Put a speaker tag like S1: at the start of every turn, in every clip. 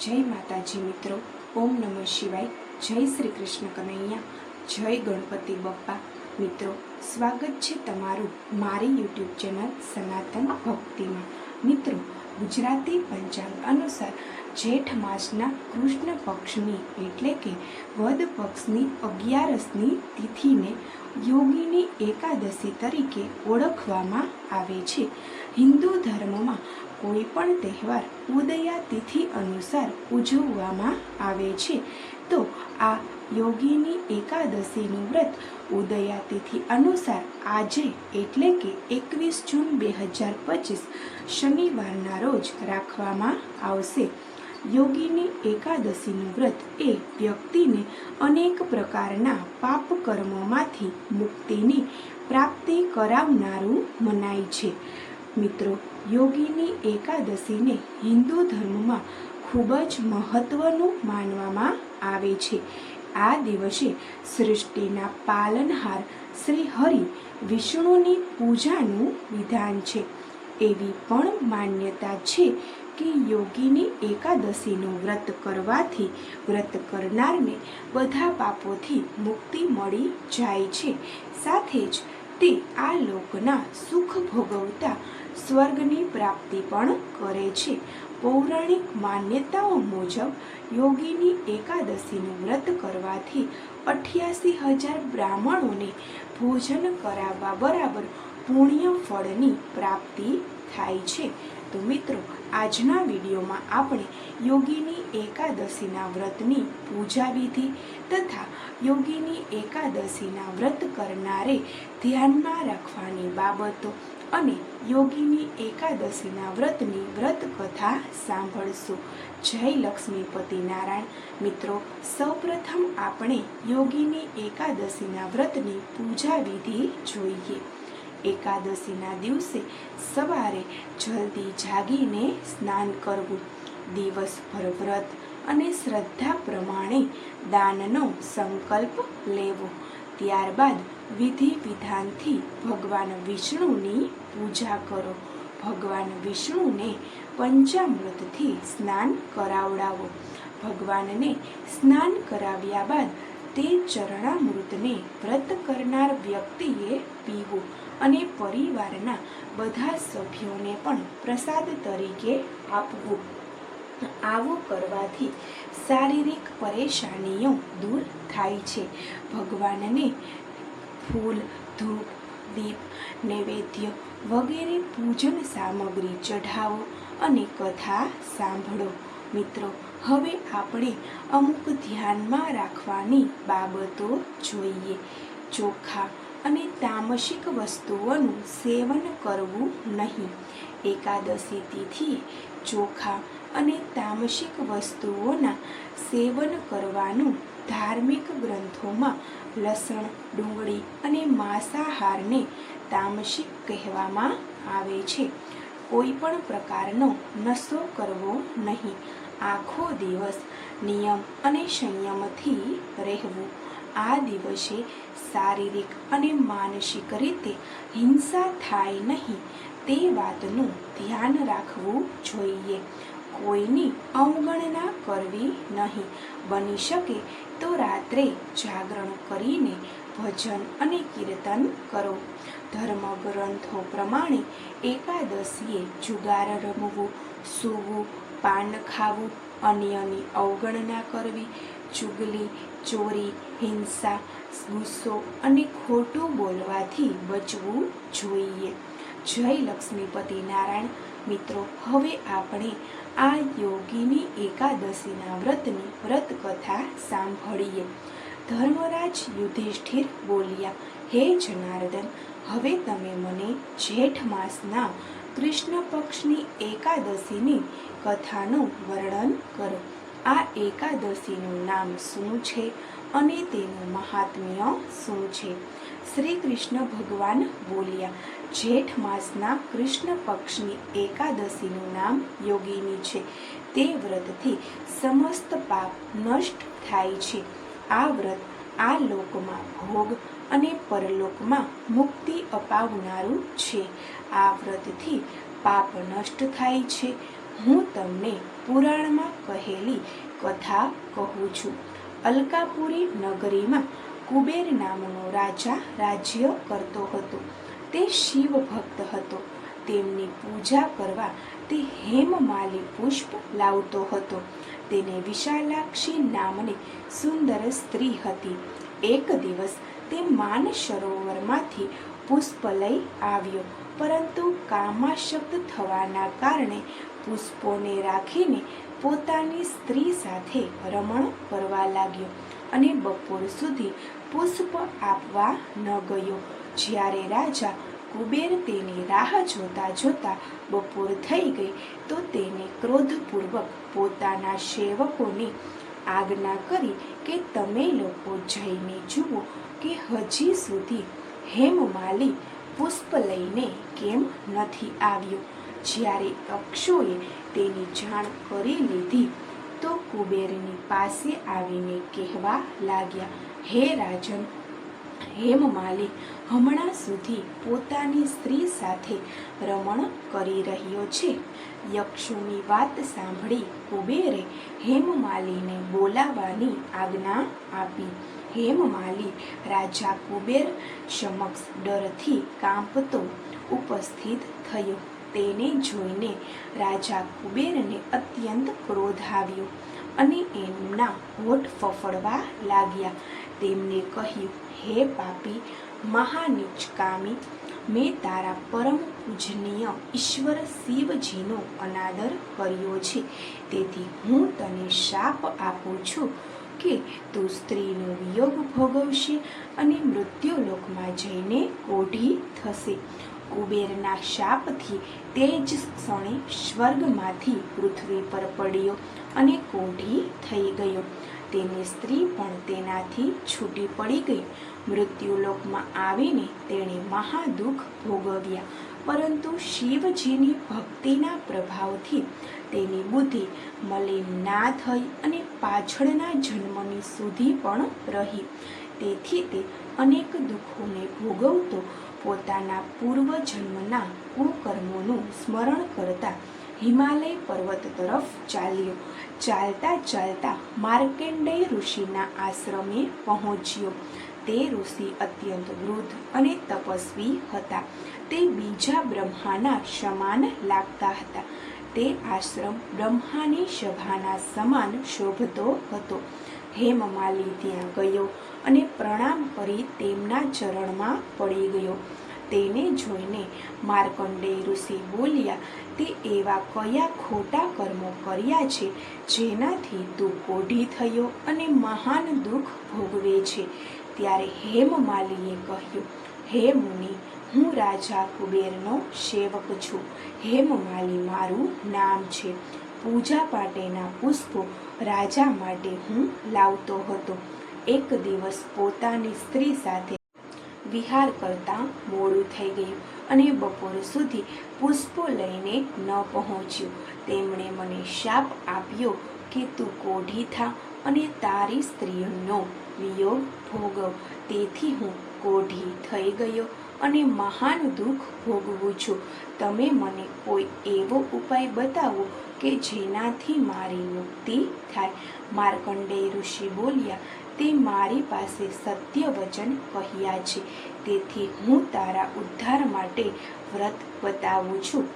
S1: જય માતાજી મિત્રો. ઓમ નમઃ શિવાય. જય શ્રી કૃષ્ણ કનૈયા. જય ગણપતિ બપ્પા. મિત્રો, સ્વાગત છે તમારું મારી યુટ્યુબ ચેનલ સનાતન ભક્તિમાં. મિત્રો, ગુજરાતી પંચાંગ અનુસાર જેઠ માસના કૃષ્ણ પક્ષની એટલે કે વદ પક્ષની અગિયારસની તિથિને યોગીની એકાદશી તરીકે ઓળખવામાં આવે છે. હિન્દુ ધર્મમાં કોઈ પણ તહેવાર ઉદયા તિથિ અનુસાર ઉજવવામાં આવે છે. તો આ યોગીની એકાદશીનું વ્રત ઉદયા તિથિ અનુસાર આજે એટલે કે એકવીસ જૂન બે હજાર પચીસ શનિવારના રોજ રાખવામાં આવશે. યોગીની એકાદશીનું વ્રત એ વ્યક્તિને અનેક પ્રકારના પાપ કર્મોમાંથી મુક્તિની પ્રાપ્તિ કરાવનારું મનાય છે. મિત્રો, યોગીની એકાદશીને હિન્દુ ધર્મમાં ખૂબ જ મહત્વનું માનવામાં આવે છે. આ દિવસે સૃષ્ટિના પાલનહાર શ્રી હરિ વિષ્ણુની પૂજાનું વિધાન છે. એવી પણ માન્યતા છે કે યોગીની એકાદશીનું વ્રત કરવાથી વ્રત કરનારને બધા પાપોથી મુક્તિ મળી જાય છે. સાથે જ તે આ લોકના સુખ ભોગવતા સ્વર્ગની પ્રાપ્તિ પણ કરે છે. પૌરાણિક માન્યતાઓ મુજબ યોગીની એકાદશીનું વ્રત કરવાથી અઠ્યાસી હજાર બ્રાહ્મણોને ભોજન કરાવવા બરાબર પુણ્ય ફળની પ્રાપ્તિ થાય છે. તો મિત્રો, આજના વિડીયોમાં આપણે યોગીની એકાદશીના વ્રતની પૂજા વિધિ તથા યોગીની એકાદશીના વ્રત કરનારે ધ્યાનમાં રાખવાની બાબતો અને યોગીની એકાદશીના વ્રતની વ્રત કથા સાંભળશું. જય લક્ષ્મીપતિ નારાયણ. મિત્રો, સૌપ્રથમ આપણે યોગીની એકાદશીના વ્રતની પૂજા વિધિ જોઈએ. એકાદશીના દિવસે સવારે જલ્દી જાગીને સ્નાન કરવું દિવસભર વ્રત અને શ્રદ્ધા પ્રમાણે દાનનો સંકલ્પ લેવો. ત્યારબાદ વિધિ વિધાનથી ભગવાન વિષ્ણુની પૂજા કરો. ભગવાન વિષ્ણુને પંચામૃતથી સ્નાન કરાવડાવો. ભગવાનને સ્નાન કરાવ્યા બાદ તે ચરણામૃતને વ્રત કરનાર વ્યક્તિએ પીવું. અને પરિવારના બધા સભ્યોને પણ પ્રસાદ તરીકે આપવું. આવું કરવાથી શારીરિક પરેશાનીઓ દૂર થાય છે. ભગવાનને ફૂલ, ધૂપ, દીપ, નૈવેદ્ય વગેરે પૂજન સામગ્રી ચઢાવો અને કથા સાંભળો. મિત્રો, હવે આપણે અમુક ધ્યાનમાં રાખવાની બાબતો જોઈએ. ચોખા અને તામસિક વસ્તુઓનું સેવન કરવું નહીં. એકાદશી તિથિએ ચોખા અને તામસિક વસ્તુઓના સેવન કરવાનું ધાર્મિક ગ્રંથોમાં લસણ, ડુંગળી અને માંસાહારને તામસિક કહેવામાં આવે છે. કોઈ પણ પ્રકારનો નશો કરવો નહીં. આખો દિવસ નિયમ અને સંયમથી રહેવું. આ દિવસે શારીરિક અને માનસિક રીતે હિંસા થાય નહીં, તે વાતનું ધ્યાન રાખવું જોઈએ. કોઈની અવગણના કરવી નહીં, બની શકે તો રાત્રે જાગરણ કરીને ભજન અને કીર્તન કરો. ધર્મ ગ્રંથો પ્રમાણે એકાદશીએ જુગાર રમવું, સૂવું, પાન ખાવું, અન્યની અવગણના કરવી ચુગલી, ચોરી, હિંસા, ગુસ્સો અને ખોટું બોલવાથી બચવું જોઈએ. જય લક્ષ્મીપતિ નારાયણ. મિત્રો, હવે આપણે આ યોગીની એકાદશીના વ્રતની વ્રત કથા સાંભળીએ. ધર્મરાજ યુધિષ્ઠિર બોલ્યા, હે જનાર્દન, હવે તમે મને જેઠ માસના કૃષ્ણ પક્ષની એકાદશીની કથાનું વર્ણન કરો. આ એકાદશીનું નામ શું છે અને તેનું મહાત્મ્ય શું છે? શ્રી કૃષ્ણ ભગવાન બોલ્યા, જેઠ માસના કૃષ્ણ પક્ષની એકાદશીનું નામ યોગીની છે. તે વ્રતથી સમસ્ત પાપ નષ્ટ થાય છે. આ વ્રત આ લોકમાં ભોગ અને પરલોકમાં મુક્તિ અપાવનારું છે. આ વ્રતથી પાપ નષ્ટ થાય છે. હું તમને પુરાણમાં કહેલી કથા કહું છું. અલકાપુરી નગરીમાં કુબેર નામનો રાજા રાજ્ય કરતો હતો. તે શિવ ભક્ત હતો. તેમની પૂજા કરવા તે હેમમાલી પુષ્પ લાવતો હતો. તેને વિશાલાક્ષી નામની સુંદર સ્ત્રી હતી. એક દિવસ તે માન સરોવરમાંથી પુષ્પ લઈ આવ્યો. પરંતુ કામાશક્ત થવાના કારણે પુષ્પોને રાખીને પોતાની સ્ત્રી સાથે રમણ કરવા લાગ્યો અને બપોર સુધી પુષ્પ આપવા ન ગયો. જ્યારે રાજા કુબેર તેની રાહ જોતા જોતા બપોર થઈ ગઈ, તો તેને ક્રોધપૂર્વક પોતાના સેવકોને આજ્ઞા કરી કે, તમે લોકો જઈને જુઓ કે હજી સુધી હેમમાલી પુષ્પ લઈને કેમ નથી આવ્યો? જ્યારે અક્ષોએ તેની જાણ કરી લીધી, તો કુબેરની પાસે આવીને કહેવા લાગ્યા, હે રાજન હેમમાલી હમણાં સુધી પોતાની સ્ત્રી સાથે રમણ કરી રહ્યો છે. યક્ષોની વાત સાંભળી કુબેરે હેમમાલીને બોલાવવાની આજ્ઞા આપી. હેમમાલી રાજા કુબેર સમક્ષ ડરથી કાંપતો ઉપસ્થિત થયો. તેને જોઈને રાજા કુબેરને અત્યંત ક્રોધ આવ્યો અને એમના હોઠ ફફડવા લાગ્યા. તેમને કહ્યું, હે પાપી મહાનિચકામી મેં તારા પરમ પૂજનીય ઈશ્વર શિવજીનો અનાદર કર્યો છે. તેથી હું તને શાપ આપું છું. કે તું સ્ત્રીનો વિયોગ ભોગવશે અને મૃત્યુલોકમાં જઈને કોઢી થશે. કુબેરના શાપથી તે જ ક્ષણે સ્વર્ગમાંથી પૃથ્વી પર પડ્યો અને કોઢી થઈ ગયો. તેની સ્ત્રી પણ તેનાથી છૂટી પડી ગઈ. મૃત્યુલોકમાં આવીને તેણે મહાદુઃખ ભોગવ્યા. પરંતુ શિવજીની ભક્તિના પ્રભાવથી તેની બુદ્ધિ મલિન ના થઈ અને પાછળના જન્મની સુધી પણ રહી. તેથી તે અનેક દુઃખોને ભોગવતો પોતાના પૂર્વજન્મના કુકર્મોનું સ્મરણ કરતા હિમાલય પર્વત તરફ ચાલ્યો. ચાલતા ચાલતા માર્કેન્ડેય ઋષિના આશ્રમે પહોંચ્યો. તે ઋષિ અત્યંત વૃદ્ધ અને તપસ્વી હતા. તે બીજા બ્રહ્માના સમાન લાગતા હતા. તે આશ્રમ બ્રહ્માની સભાના સમાન શોભતો હતો. હેમમાલી ત્યાં ગયો અને પ્રણામ કરી તેમના ચરણમાં પડી ગયો. તેને જોઈને માર્કંડેય ઋષિ બોલ્યા, તે એવા કયા ખોટા કર્મો કર્યા છે જેનાથી તું કોઢી થયો અને મહાન દુઃખ ભોગવે છે? ત્યારે હેમમાલીએ કહ્યું, હે મુનિ, હું રાજા કુબેરનો સેવક છું. હેમમાલી મારું નામ છે. પૂજા માટેના પુષ્પો રાજા માટે હું લાવતો હતો. એક દિવસ પોતાની સ્ત્રી સાથે વિહાર કરતા મોડું થઈ ગયું અને બપોર સુધી પુષ્પો લઈને ન પહોંચ્યું. તેમણે મને શાપ આપ્યો કે તું કોઢી થા અને તારી સ્ત્રીઓનો વિયોગ ભોગવ. તેથી હું કોઢી થઈ ગયો અને મહાન દુઃખ ભોગવું છું. તમે મને કોઈ એવો ઉપાય બતાવો કે જેનાથી મારી મુક્તિ થાય? માર્કંડેય ઋષિ બોલ્યા, તે મારી પાસે સત્ય વચન કહ્યા છે. તેથી હું તારા ઉદ્ધાર માટે વ્રત બતાવું છું.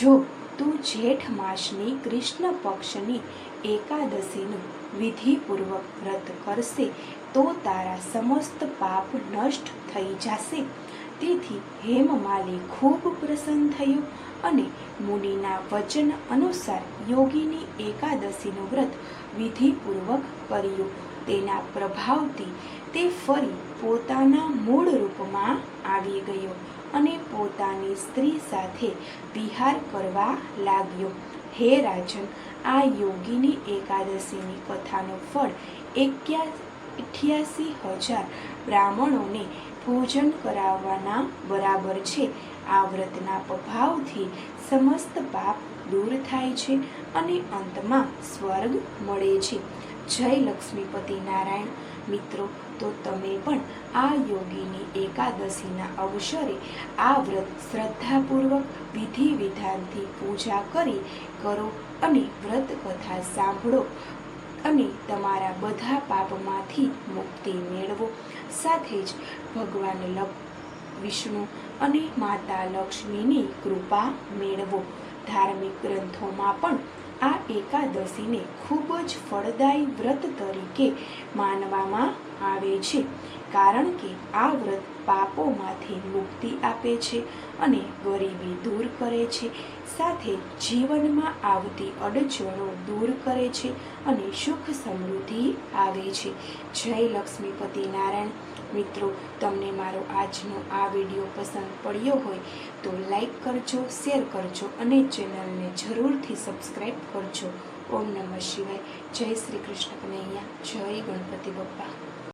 S1: જો તું જેઠ માસની કૃષ્ણ પક્ષની એકાદશીનું વિધિપૂર્વક વ્રત કરશે તો તારા સમસ્ત પાપ નષ્ટ થઈ જશે. તેથી હેમમાલી ખૂબ પ્રસન્ન થયો અને મુનિના વચન અનુસાર યોગીની એકાદશીનું વ્રત વિધિપૂર્વક કર્યું. તેના પ્રભાવથી તે ફરી પોતાના મૂળ રૂપમાં આવી ગયો અને પોતાની સ્ત્રી સાથે વિહાર કરવા લાગ્યો. હે રાજન, આ યોગીની એકાદશીની કથાનું ફળ એક્યા, અઠ્યાસી હજાર બ્રાહ્મણોને ભોજન કરાવવાના બરાબર છે. આ વ્રતના પ્રભાવથી સમસ્ત પાપ દૂર થાય છે અને અંતમાં સ્વર્ગ મળે છે. જય લક્ષ્મીપતિ નારાયણ. મિત્રો, તો તમે પણ આ યોગીની એકાદશીના અવસરે આ વ્રત શ્રદ્ધાપૂર્વક વિધિ વિધાનથી પૂજા કરી કરો અને વ્રત કથા સાંભળો અને તમારા બધા પાપમાંથી મુક્તિ મેળવો. સાથે જ ભગવાન લક, વિષ્ણુ અને માતા લક્ષ્મીની કૃપા મેળવો. ધાર્મિક ગ્રંથોમાં પણ આ એકાદશીને ખૂબ જ ફળદાયી વ્રત તરીકે માનવામાં આવે છે. કારણ કે આ વ્રત પાપોમાંથી મુક્તિ આપે છે અને ગરીબી દૂર કરે છે. સાથે જીવનમાં આવતી અડચણો દૂર કરે છે અને સુખ સમૃદ્ધિ આવે છે. જય લક્ષ્મીપતિ નારાયણ. મિત્રો, તમને મારો આજનો આ વીડિયો પસંદ પડ્યો હોય તો લાઈક કરજો, શેર કરજો અને ચેનલને જરૂરથી સબસ્ક્રાઈબ કરજો. ઓમ નમઃ શિવાય. જય શ્રી કૃષ્ણ કનૈયા. જય ગણપતિ બપ્પા.